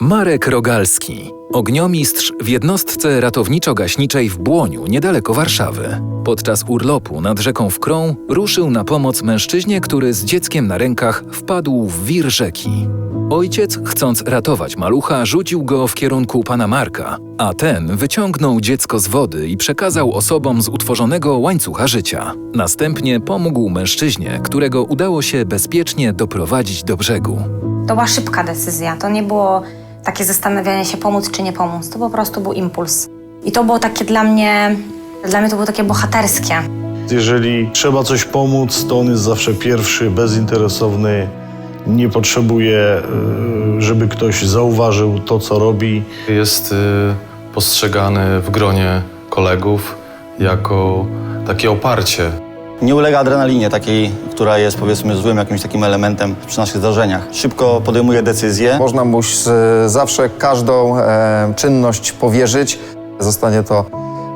Marek Rogalski, ogniomistrz w jednostce ratowniczo-gaśniczej w Błoniu, niedaleko Warszawy. Podczas urlopu nad rzeką Wkrą ruszył na pomoc mężczyźnie, który z dzieckiem na rękach wpadł w wir rzeki. Ojciec, chcąc ratować malucha, rzucił go w kierunku pana Marka, a ten wyciągnął dziecko z wody i przekazał osobom z utworzonego łańcucha życia. Następnie pomógł mężczyźnie, którego udało się bezpiecznie doprowadzić do brzegu. To była szybka decyzja. To nie było takie zastanawianie się, pomóc czy nie pomóc. To po prostu był impuls. I to było takie dla mnie, dla mnie to było takie bohaterskie. Jeżeli trzeba coś pomóc, to on jest zawsze pierwszy, bezinteresowny. Nie potrzebuje, y, żeby ktoś zauważył to, co robi. Jest y, postrzegany w gronie kolegów jako takie oparcie. Nie ulega adrenalinie takiej, która jest powiedzmy złym jakimś takim elementem przy naszych zdarzeniach. Szybko podejmuje decyzje. Można mu zawsze każdą e, czynność powierzyć. Zostanie to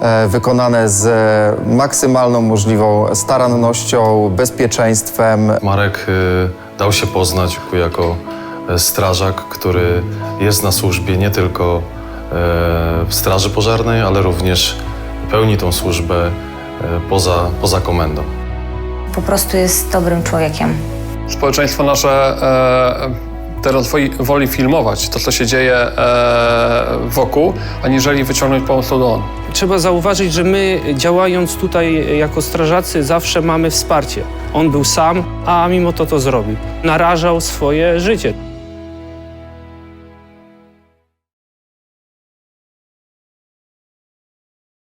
e, wykonane z e, maksymalną możliwą starannością, bezpieczeństwem. Marek y, dał się poznać jako e, strażak, który jest na służbie nie tylko e, w Straży Pożarnej, ale również pełni tą służbę poza, poza komendą. Po prostu jest dobrym człowiekiem. Społeczeństwo nasze e, teraz woli, woli filmować to, co się dzieje e, wokół, aniżeli wyciągnąć pomoc do on. Trzeba zauważyć, że my działając tutaj jako strażacy zawsze mamy wsparcie. On był sam, a mimo to to zrobił. Narażał swoje życie.